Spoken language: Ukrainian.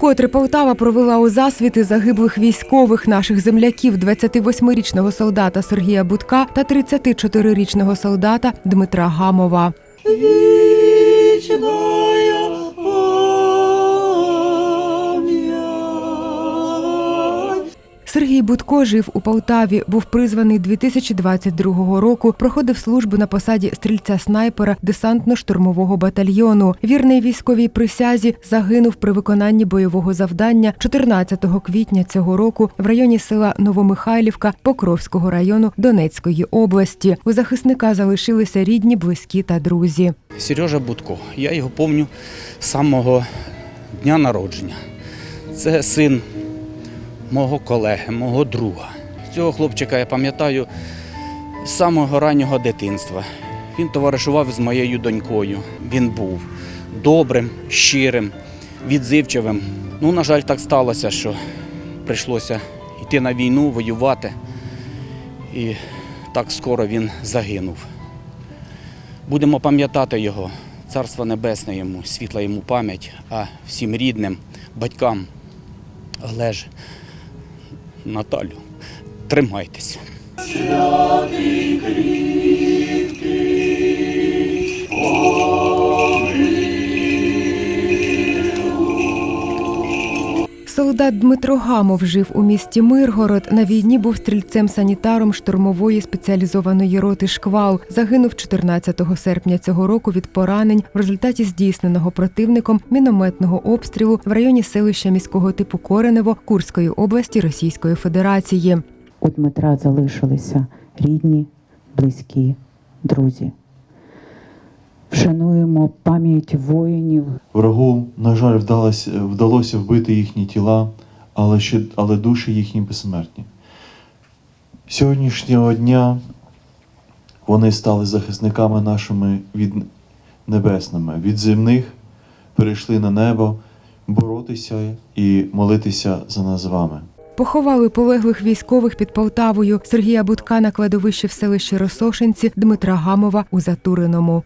Вкотре Полтава провела у засвіти загиблих військових наших земляків 28-річного солдата Сергія Будка та 34-річного солдата Дмитра Гамова. Сергій Будко жив у Полтаві, був призваний 2022 року. Проходив службу на посаді стрільця-снайпера десантно-штурмового батальйону. Вірний військовій присязі загинув при виконанні бойового завдання 14 квітня цього року в районі села Новомихайлівка Покровського району Донецької області. У захисника залишилися рідні, близькі та друзі. Сережа Будко. Я його пам'ятаю з самого дня народження. Це син мого колеги, мого друга. Цього хлопчика я пам'ятаю з самого раннього дитинства. Він товаришував з моєю донькою. Він був добрим, щирим, відзивчивим. Ну, на жаль, так сталося, що прийшлося йти на війну, воювати. І так скоро він загинув. Будемо пам'ятати його, царство небесне йому, світла йому пам'ять, а всім рідним, батькам, Олеж, Наталю, тримайтеся. Солдат Дмитро Гамов жив у місті Миргород. На війні був стрільцем-санітаром штурмової спеціалізованої роти Шквал. Загинув 14 серпня цього року від поранень в результаті здійсненого противником мінометного обстрілу в районі селища міського типу Коренево Курської області Російської Федерації. У Дмитра залишилися рідні, близькі, друзі. Вшануємо пам'ять воїнів, Врагу, на жаль, вдалося, вдалося вбити їхні тіла, але, ще, але душі їхні безсмертні. Сьогоднішнього дня вони стали захисниками нашими від небесними, від земних перейшли на небо боротися і молитися за нас з вами. Поховали полеглих військових під Полтавою Сергія Будка на кладовищі в селищі Росошинці Дмитра Гамова у Затуриному.